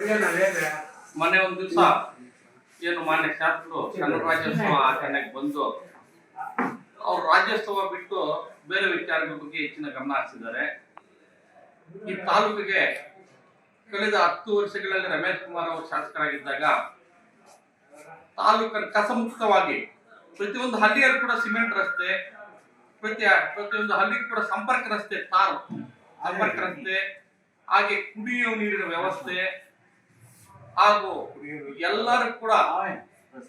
ಮೊನ್ನೆ ಒಂದ್ ದಿವಸ ಏನು ಮಾನ್ಯ ಶಾಸಕರು ಕನ್ನಡ ರಾಜ್ಯೋತ್ಸವ ಆಚರಣೆಗೆ ಬಂದು, ಅವ್ರು ರಾಜ್ಯೋತ್ಸವ ಬಿಟ್ಟು ಬೇರೆ ವಿಚಾರಗಳ ಬಗ್ಗೆ ಹೆಚ್ಚಿನ ಗಮನ ಹರಿಸಿದ್ದಾರೆ. ಈ ತಾಲೂಕಿಗೆ ಕಳೆದ ಹತ್ತು ವರ್ಷಗಳಲ್ಲಿ ರಮೇಶ್ ಕುಮಾರ್ ಅವರು ಶಾಸಕರಾಗಿದ್ದಾಗ, ತಾಲೂಕನ್ನು ಕಸಮುಕ್ತವಾಗಿ ಪ್ರತಿಯೊಂದು ಹಳ್ಳಿಯಲ್ಲಿ ಕೂಡ ಸಿಮೆಂಟ್ ರಸ್ತೆ, ಪ್ರತಿ ಪ್ರತಿಯೊಂದು ಹಳ್ಳಿಗೆ ಕೂಡ ಸಂಪರ್ಕ ರಸ್ತೆ ತಾರು, ಸಂಪರ್ಕ ರಸ್ತೆ, ಹಾಗೆ ಕುಡಿಯುವ ನೀರಿನ ವ್ಯವಸ್ಥೆ ಹಾಗೂ ಎಲ್ಲರೂ ಕೂಡ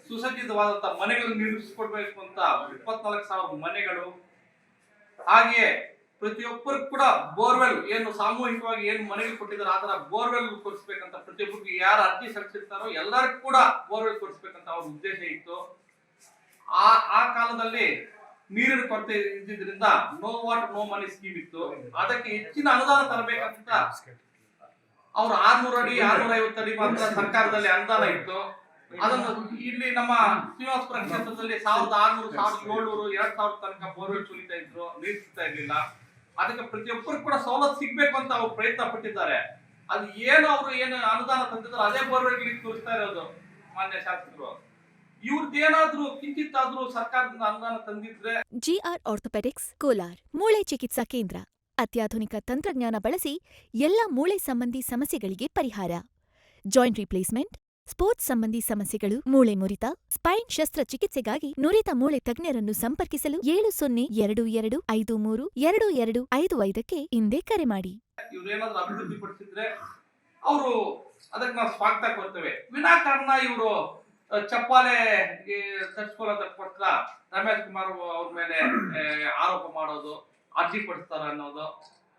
ಸುಸಜ್ಜಿತವಾದಂತ ಮನೆಗಳನ್ನು ನಿರ್ಮಿಸಿಕೊಡ್ಬೇಕು ಅಂತ ಇಪ್ಪತ್ನಾಲ್ಕು ಸಾವಿರ ಮನೆಗಳು. ಹಾಗೆಯೇ ಪ್ರತಿಯೊಬ್ಬರು ಕೂಡ ಬೋರ್ವೆಲ್ ಏನು ಸಾಮೂಹಿಕವಾಗಿ ಏನು ಮನೆಗೆ ಕೊಟ್ಟಿದ್ದಾರೆ ಆ ತರ ಬೋರ್ವೆಲ್ ಕೊಡಿಸ್ಬೇಕಂತ ಪ್ರತಿಯೊಬ್ಬರಿಗೆ ಯಾರು ಅರ್ಜಿ ಸಲ್ಲಿಸಿರ್ತಾರೋ ಎಲ್ಲರಿಗೂ ಕೂಡ ಬೋರ್ವೆಲ್ ಕೊಡಿಸ್ಬೇಕಂತ ಅವ್ರ ಉದ್ದೇಶ ಇತ್ತು. ಆ ಆ ಕಾಲದಲ್ಲಿ ನೀರಿನ ಕೊರತೆ ಇದ್ದಿದ್ರಿಂದ no water no money scheme ಇತ್ತು. ಅದಕ್ಕೆ ಹೆಚ್ಚಿನ ಅನುದಾನ ತರಬೇಕಂತ ಅವ್ರು ಆರ್ನೂರು ಅಡಿ ಆರ್ನೂರ ಐವತ್ತು ಅಡಿ ಮಾತ್ರ ಸರ್ಕಾರದಲ್ಲಿ ಅನುದಾನ ಇತ್ತು. ಅದನ್ನು ಇಲ್ಲಿ ನಮ್ಮ ಶ್ರೀನಿವಾಸಪುರ ಕ್ಷೇತ್ರದಲ್ಲಿ ಸಾವಿರದ ಆರ್ನೂರು ಸಾವಿರದ ಏಳ್ನೂರು ಎರಡ್ ಸಾವಿರದ ತನಕ ಬೋರ್ವೆಲ್ ಸುಲಿತಾ ಇದ್ರು ನೀರು ಸಿಗ್ತಾ ಇರ್ಲಿಲ್ಲ. ಅದಕ್ಕೆ ಪ್ರತಿಯೊಬ್ಬರು ಕೂಡ ಸವಲತ್ತು ಸಿಗ್ಬೇಕು ಅಂತ ಅವ್ರು ಪ್ರಯತ್ನ ಪಟ್ಟಿದ್ದಾರೆ. ಅದು ಏನು ಅವರು ಏನು ಅನುದಾನ ತಂದಿದ್ರು ಅದೇ ಬೋರ್ವೆಲ್ ತೋರಿಸ್ತಾ ಇರೋದು ಮಾನ್ಯ ಶಾಸಕರು. ಇವ್ರದ್ದು ಏನಾದ್ರೂ ಕಿಂಚಿತ್ತಾದ್ರೂ ಸರ್ಕಾರದಿಂದ ಅನುದಾನ ತಂದಿದ್ರೆ ಜಿಆರ್ ಆರ್ಥೋಪೆಡಿಕ್ಸ್ ಕೋಲಾರ್ ಮೂಳೆ ಚಿಕಿತ್ಸಾ ಕೇಂದ್ರ. ಅತ್ಯಾಧುನಿಕ ತಂತ್ರಜ್ಞಾನ ಬಳಸಿ ಎಲ್ಲ ಮೂಳೆ ಸಂಬಂಧಿ ಸಮಸ್ಯೆಗಳಿಗೆ ಪರಿಹಾರ. ಜಾಯಿಂಟ್ ರಿಪ್ಲೇಸ್ಮೆಂಟ್ ಸ್ಪೋರ್ಟ್ಸ್ ಸಂಬಂಧಿ ಸಮಸ್ಯೆಗಳು, ಮೂಳೆ ಮುರಿತ ಸ್ಪೈನ್ ಶಸ್ತ್ರಚಿಕಿತ್ಸೆಗಾಗಿ ನುರಿತ ಮೂಳೆ ತಜ್ಞರನ್ನು ಸಂಪರ್ಕಿಸಲು ಏಳು ಸೊನ್ನೆ ಎರಡು ಎರಡು ಐದು ಮೂರು ಎರಡು ಎರಡು ಐದು ಐದಕ್ಕೆ ಹಿಂದೆ ಕರೆ ಮಾಡಿ. ಅವರು ಅದಕ್ಕೆ ನಾವು ಸ್ವಾಗತ ಕೊಡ್ತೇವೆ. ವಿನಾಕಾರಣ ಇವರು ಚಪ್ಪಾಲೆ ತರಿಸ್ಕೊಳ್ಳೋದಕ್ಕೋಸ್ಕರ ರಮೇಶ್ ಕುಮಾರ್ ಅವ್ರ ಮೇಲೆ ಆರೋಪ ಮಾಡೋದು. ಅರ್ಜಿ ಪಡಿಸ್ತಾರ ಅನ್ನೋದು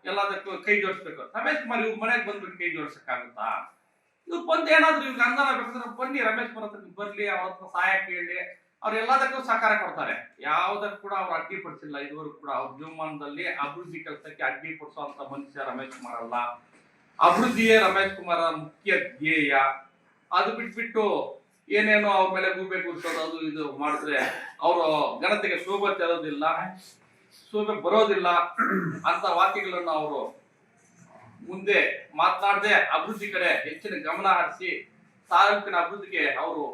ಎಲ್ಲದಕ್ಕೂ ಕೈ ಜೋಡಿಸ್ಬೇಕು. ರಮೇಶ್ ಕುಮಾರ್ ಇವ್ರ ಮನೆಗೆ ಬಂದ್ಬಿಟ್ಟು ಕೈ ಜೋಡಿಸಕ್ಕಾಗುತ್ತಾ? ಇವ್ರು ಬಂದು ಏನಾದ್ರು ಇವ್ರಿಗೆ ಅನುದಾನ ಬೇಕಾದ್ರೆ ಬನ್ನಿ, ರಮೇಶ್ ಕುಮಾರ್ ಹತ್ರ ಬರ್ಲಿ, ಅವ್ರ ಹತ್ರ ಸಹಾಯ ಕೇಳಿ. ಅವ್ರು ಎಲ್ಲದಕ್ಕೂ ಸಹಕಾರ ಕೊಡ್ತಾರೆ. ಯಾವುದಕ್ಕೂ ಕೂಡ ಅವ್ರು ಅಡ್ಡಿಪಡಿಸಿಲ್ಲ ಇದುವರೆಗೂ ಕೂಡ ಅವ್ರ ಜೀವಮಾನದಲ್ಲಿ ಅಭಿವೃದ್ಧಿ ಕೆಲಸಕ್ಕೆ ಅಡ್ಡಿಪಡಿಸುವಂತ ಮನುಷ್ಯ ರಮೇಶ್ ಕುಮಾರ್ ಅಲ್ಲ. ಅಭಿವೃದ್ಧಿಯೇ ರಮೇಶ್ ಕುಮಾರ್ ಮುಖ್ಯ ಧ್ಯೇಯ. ಅದು ಬಿಟ್ಬಿಟ್ಟು ಏನೇನೋ ಅವ್ರ ಮೇಲೆ ಗೂಬೆ ಕೂರ್ಸೋದು, ಅದು ಇದು ಮಾಡಿದ್ರೆ ಅವರು ಘನತೆಗೆ ಶೋಭೆ ತರೋದಿಲ್ಲ. ಶೋಭೆ ಬರೋದಿಲ್ಲ ಅಂತ ವಾಕ್ಯಗಳನ್ನು ಅವರು ಮುಂದೆ ಮಾತನಾಡದೆ ಅಭಿವೃದ್ಧಿ ಕಡೆ ಹೆಚ್ಚಿನ ಗಮನ ಹರಿಸಿ ತಾಲೂಕಿನ ಅಭಿವೃದ್ಧಿಗೆ ಅವರು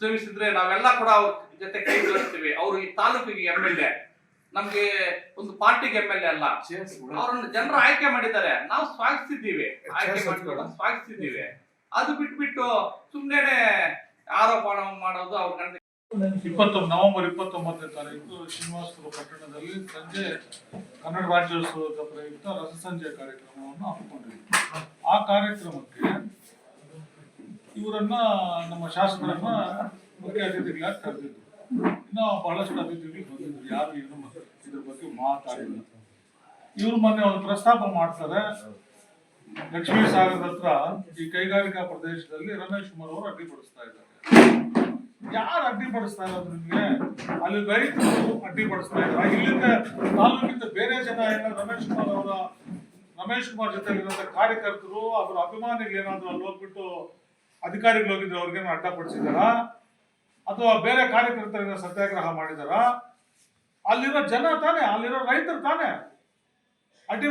ಶ್ರಮಿಸಿದ್ರೆ ನಾವೆಲ್ಲ ಕೂಡ ಅವ್ರ ಜೊತೆ ಕೈ ಜೋಡಿಸ್ತೀವಿ. ಅವರು ಈ ತಾಲೂಕಿಗೆ ಎಂ ಎಲ್ ಎ ನಮ್ಗೆ ಒಂದು ಪಾರ್ಟಿಗೆ ಎಂ ಎಲ್ ಎ ಅಲ್ಲ. ಅವ್ರನ್ನ ಜನರು ಆಯ್ಕೆ ಮಾಡಿದ್ದಾರೆ. ನಾವು ಸ್ವಾಗತಿಸಿದ್ದೀವಿ ಆಯ್ಕೆ ಸ್ವಾಗತಿಸಿದ್ದೀವಿ ಅದು ಬಿಟ್ಬಿಟ್ಟು ಸುಮ್ಮನೆ ಆರೋಪ ಮಾಡೋದು ಅವ್ರ ಇಪ್ಪತ್ತೊಂದು, ನವೆಂಬರ್ ಇಪ್ಪತ್ತೊಂಬತ್ತನೇ ತಾರೀಕು ಶ್ರೀನಿವಾಸಪುರ ಪಟ್ಟಣದಲ್ಲಿ ಸಂಜೆ ಕನ್ನಡ ರಾಜ್ಯೋತ್ಸವದ ಪ್ರಯುಕ್ತ ರಸಸಂಜೆ ಕಾರ್ಯಕ್ರಮವನ್ನು ಹಮ್ಮಿಕೊಂಡಿದ್ವಿ ಆ ಕಾರ್ಯಕ್ರಮಕ್ಕೆ ಇವರನ್ನ, ನಮ್ಮ ಶಾಸಕರನ್ನ ಮುಖ್ಯ ಅತಿಥಿಗಳಾಗಿ ಕರೆದಿದ್ರು ಇನ್ನು ಬಹಳಷ್ಟು ಅತಿಥಿಗಳು ಬಂದಿದ್ರು ಯಾರು ಏನು ಇದ್ರ ಬಗ್ಗೆ ಮಾತಾಡಿಲ್ಲ. ಇವ್ರು ಮೊನ್ನೆ ಒಂದು ಪ್ರಸ್ತಾಪ ಮಾಡ್ತಾರೆ. ಲಕ್ಷ್ಮೀ ಸಾಗರದ ಹತ್ರ ಈ ಕೈಗಾರಿಕಾ ಪ್ರದೇಶದಲ್ಲಿ ರಮೇಶ್ ಕುಮಾರ್ ಅವರು ಅಡ್ಡಿಪಡಿಸ್ತಾ ಇದ್ದಾರೆ. ಯಾರು ಅಡ್ಡಿಪಡಿಸ್ತಾ ಇರೋದು ನಿಮಗೆ? ಅಲ್ಲಿ ರೈತರು ಅಡ್ಡಿಪಡಿಸ್ತಾ ಇದ್ದಾರೆ ಇಲ್ಲಿಂದ ತಾಲೂಕಿಂದ ಬೇರೆ ಜನ ಎಲ್ಲ ರಮೇಶ್ ಕುಮಾರ್ ಅವರ, ರಮೇಶ್ ಕುಮಾರ್ ಜೊತೆ ಕಾರ್ಯಕರ್ತರು, ಅವರ ಅಭಿಮಾನಿಗಳು ಏನಾದ್ರು ಅಲ್ಲಿ ಹೋಗ್ಬಿಟ್ಟು ಅಧಿಕಾರಿಗಳು ಹೋಗಿದ್ರು ಅವ್ರಿಗೇನು ಅಡ್ಡಪಡಿಸಿದಾರ ಅಥವಾ ಬೇರೆ ಕಾರ್ಯಕರ್ತರಿಂದ ಸತ್ಯಾಗ್ರಹ ಮಾಡಿದಾರ ಅಲ್ಲಿರೋ ಜನ ತಾನೇ, ಅಲ್ಲಿರೋ ರೈತರು ತಾನೇ ಅಡ್ಡಿ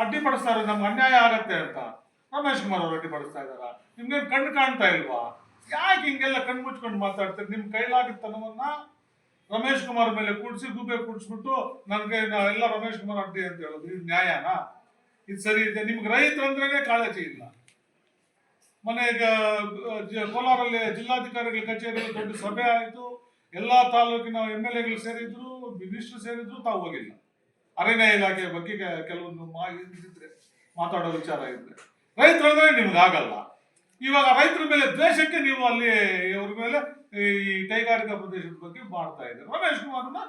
ಅಡ್ಡಿಪಡಿಸ್ತಾ ಇರೋದು ನಮ್ಗೆ ಅನ್ಯಾಯ ಆಗತ್ತೆ ಅಂತ. ರಮೇಶ್ ಕುಮಾರ್ ಅವರು ಅಡ್ಡಿಪಡಿಸ್ತಾ ಇದಾರ ನಿಮ್ಗೇನು ಕಣ್ಣು ಕಾಣ್ತಾ ಇಲ್ವಾ? ಯಾಕೆ ಹಿಂಗೆಲ್ಲ ಕಣ್ಣು ಮುಚ್ಕೊಂಡು ಮಾತಾಡ್ತಾರೆ? ನಿಮ್ ಕೈಲಾಗಿತ್ತನವನ್ನ ರಮೇಶ್ ಕುಮಾರ್ ಮೇಲೆ ಕೂಡಿಸಿ ಗೂಬೆ ಕೂಡಿಸ್ಬಿಟ್ಟು ನನಗೆ ಎಲ್ಲ ರಮೇಶ್ ಕುಮಾರ್ ಅಡ್ಡಿ ಅಂತ ಹೇಳೋದು. ಇದು ನ್ಯಾಯನಾ? ಇದು ಸರಿ ಇದೆ. ನಿಮ್ಗೆ ರೈತರು ಕಾಳಜಿ ಇಲ್ಲ. ಆ, ಕೋಲಾರಲ್ಲಿ ಜಿಲ್ಲಾಧಿಕಾರಿಗಳ ಕಚೇರಿಯಲ್ಲಿ ದೊಡ್ಡ ಸಭೆ ಆಯಿತು. ಎಲ್ಲಾ ತಾಲೂಕಿನ ಎಂ ಎಲ್ ಎಗಳು ಸೇರಿದ್ರು ಮಿನಿಸ್ಟರ್ ಸೇರಿದ್ರು ತಾವು ಹೋಗಿಲ್ಲ. ಅರಣ್ಯ ಇಲಾಖೆ ಬಗ್ಗೆ ಕೆಲವೊಂದು ಮಾ ಇದ್ರೆ ಮಾತಾಡೋ ವಿಚಾರ ಇದ್ರೆ. ರೈತರು ಅಂದ್ರೆ ನಿಮ್ಗೆ ಆಗಲ್ಲ. ಇವಾಗ ರೈತರ ಮೇಲೆ ದ್ವೇಷಕ್ಕೆ ನೀವು ಅಲ್ಲಿ ಇವ್ರ ಮೇಲೆ ಈ ಕೈಗಾರಿಕಾ ಪ್ರದೇಶದ ಬಗ್ಗೆ ಮಾಡ್ತಾ ಇದ್ದಾರೆ. ರಮೇಶ್ ಕುಮಾರ್ನ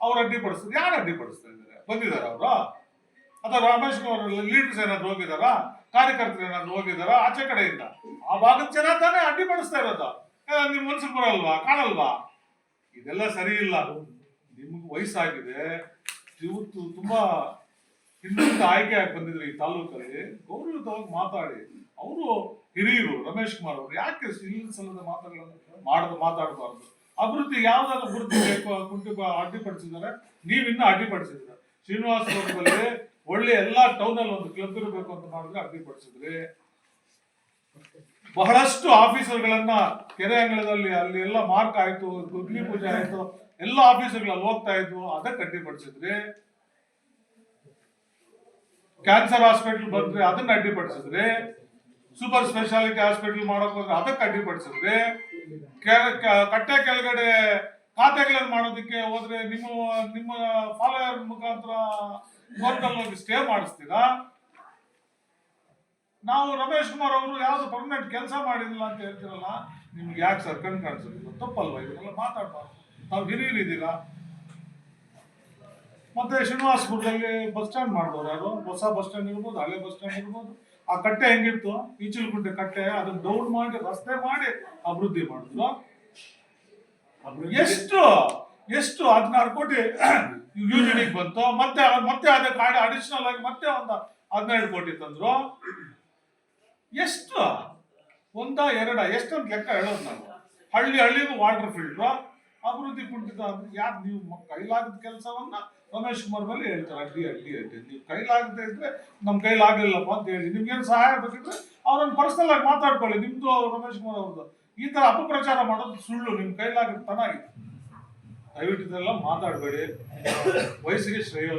ಅವ್ರು ಅಡ್ಡಿಪಡಿಸ್ತಾರೆ. ಯಾರು ಅಡ್ಡಿಪಡಿಸ್ತಾ ಇದ್ದಾರೆ ಬಂದಿದ್ದಾರೆ ಅವರು? ಅಥವಾ ರಮೇಶ್ ಕುಮಾರ್ ಲೀಡರ್ಸ್ ಏನಾದ್ರು ಹೋಗಿದಾರಾ ಕಾರ್ಯಕರ್ತರು ಏನಾದ್ರು ಹೋಗಿದಾರಾ ಆಚೆ ಕಡೆಯಿಂದ? ಆ ಭಾಗದ ಜನ ತಾನೇ ಅಡ್ಡಿಪಡಿಸ್ತಾ ಇರೋದು. ನಿಮ್ಮ ನಿಮ್ ಮನ್ಸಿಗೆ ಬರಲ್ವಾ? ಕಾಣಲ್ವಾ? ಇದೆಲ್ಲ ಸರಿ ಇಲ್ಲ. ನಿಮ್ಗೆ ವಯಸ್ಸಾಗಿದೆ. ಇವತ್ತು ತುಂಬಾ ಹಿಂದಿಂದ ಆಯ್ಕೆ ಆಗಿ ಬಂದಿದ್ರು ಈ ತಾಲೂಕಲ್ಲಿ, ಗೌರವಯುತವಾಗಿ ಮಾತಾಡಿ. ಅವರು ಹಿರಿಯರು, ರಮೇಶ್ ಕುಮಾರ್ ಅವರು ಯಾಕೆ ಇಲ್ಲ ಸಲ್ಲದ ಮಾತುಗಳನ್ನು ಮಾಡದು, ಮಾತಾಡಬಾರ್ದು? ಅಭಿವೃದ್ಧಿ ಯಾವ್ದಾದ್ರು ಅಭಿವೃದ್ಧಿ ಬೇಕು ಕುಂಟು ಅಡ್ಡಿಪಡಿಸಿದ್ದಾರೆ. ನೀವಿನ್ನ ಅಡ್ಡಿಪಡಿಸಿದ್ರೆ ಶ್ರೀನಿವಾಸಪುರದಲ್ಲಿ ಒಳ್ಳೆ ಎಲ್ಲಾ ಟೌನ್ ಅಲ್ಲಿ ಒಂದು ಕ್ಲಬ್ ಇರಬೇಕು ಅಂತ ಮಾಡಿದ್ರೆ ಅಡ್ಡಿಪಡಿಸಿದ್ರಿ. ಬಹಳಷ್ಟು ಆಫೀಸರ್ಗಳನ್ನ ಕೆರೆ ಅಂಗಳದಲ್ಲಿ ಅಲ್ಲಿ ಎಲ್ಲ ಮಾರ್ಕ್ ಆಯ್ತು ಗುಗ್ಲಿ ಪೂಜೆ ಆಯ್ತು, ಎಲ್ಲ ಆಫೀಸರ್ಗಳಲ್ಲಿ ಹೋಗ್ತಾ ಇದ್ವು, ಅದಕ್ಕೆ ಅಡ್ಡಿಪಡಿಸಿದ್ರಿ. ಕ್ಯಾನ್ಸರ್ ಹಾಸ್ಪಿಟಲ್ ಬಂದ್ರೆ ಅದನ್ನ ಅಡ್ಡಿಪಡಿಸಿದ್ರೆ, ಸೂಪರ್ ಸ್ಪೆಷಾಲಿಟಿ ಹಾಸ್ಪಿಟಲ್ ಮಾಡೋಕೆ ಹೋದ್ರೆ ಅದಕ್ಕೆ ಅಡ್ಡಿಪಡಿಸಿದ್ರೆ ಕಟ್ಟೆ ಕೆಳಗಡೆ ಖಾತೆಗಳನ್ನು ಮಾಡೋದಕ್ಕೆ ಹೋದ್ರೆ ನಿಮ್ಮ ನಿಮ್ಮ ಫಾಲೋಯರ್ ಮುಖಾಂತರ ಕೋರ್ಟಲ್ಲಿ ಹೋಗಿ ಸ್ಟೇ ಮಾಡಿಸ್ತೀರಾ? ನಾವು ರಮೇಶ್ ಕುಮಾರ್ ಅವರು ಯಾವ್ದು ಪರ್ಮನೆಂಟ್ ಕೆಲಸ ಮಾಡಿದಿಲ್ಲ ಅಂತ ಹೇಳ್ತಿರಲ್ಲ, ನಿಮ್ಗೆ ಯಾಕೆ ಸರ್ ಕಣ್ ಕಾಣಿಸೋದಿಲ್ಲ? ತಪ್ಪಲ್ವಾ? ಇದನ್ನೆಲ್ಲ ಮಾತಾಡ್ಬಾರ್ದು. ತಾವು ಹಿರಿಯರಿದ್ದೀರಾ? ಮತ್ತೆ ಶ್ರೀನಿವಾಸಪುರದಲ್ಲಿ ಬಸ್ ಸ್ಟ್ಯಾಂಡ್ ಮಾಡ್ಬೋದು ಯಾರು ಹೊಸ ಬಸ್ ಸ್ಟ್ಯಾಂಡ್ ಇರ್ಬೋದು ಹಳೆ ಬಸ್ ಸ್ಟ್ಯಾಂಡ್ ಇರ್ಬೋದು. ಆ ಕಟ್ಟೆ ಹೆಂಗಿತ್ತು? ಈಚಲಗುಂಟೆ ಕಟ್ಟೆ ಅದನ್ನ ಡೌನ್ ಮಾಡಿ ರಸ್ತೆ ಮಾಡಿ ಅಭಿವೃದ್ಧಿ ಮಾಡಿದ್ರು ಎಷ್ಟು? ಎಷ್ಟು? ಹದಿನಾರು ಕೋಟಿ ಯು ಜಿ ಬಂತು. ಮತ್ತೆ ಮತ್ತೆ ಅದಕ್ಕೆ ಅಡಿಷನಲ್ ಆಗಿ ಮತ್ತೆ ಒಂದು ಹದಿನೈದು ಕೋಟಿ ತಂದ್ರು. ಎಷ್ಟು? ಒಂದ ಎರಡ ಎಷ್ಟೊಂದು ಲೆಕ್ಕ ಹೇಳೋದು ನಾವು. ಹಳ್ಳಿ ಹಳ್ಳಿಗೂ ವಾಟರ್ ಫಿಲ್ಟ್ರು ಅಭಿವೃದ್ಧಿ ಕುಂಠಿತ ಅಂದ್ರೆ ಯಾಕೆ ನೀವು ಕೈಲಾಗದ ಕೆಲಸವನ್ನ ರಮೇಶ್ ಕುಮಾರ್ ಮೇಲೆ ಹೇಳ್ತಾರೆ? ಅಡ್ಡಿ ಅಡ್ಡಿ ಅಡ್ಡಿ. ನೀವು ಕೈಲಾಗದೆ ಇದ್ರೆ ನಮ್ಮ ಕೈಲಾಗಲಿಲ್ಲಪ್ಪ ಅಂತ ಹೇಳಿ. ನಿಮ್ಗೇನು ಸಹಾಯ ಬೇಕಿದ್ರೆ ಅವ್ರನ್ನ ಪರ್ಸನಲ್ ಆಗಿ ಮಾತಾಡ್ಕೊಳ್ಳಿ. ನಿಮ್ದು ರಮೇಶ್ ಕುಮಾರ್ ಅವ್ರದ್ದು. ಈ ತರ ಅಪಪ್ರಚಾರ ಮಾಡೋದು ಸುಳ್ಳು. ನಿಮ್ ಕೈಲಾಗದ ತನಾಗಿದೆ ದಯವಿಟ್ಟು ಇದೆಲ್ಲ ಮಾತಾಡಬೇಡಿ. ವಯಸ್ಸಿಗೆ ಶ್ರೇಯ.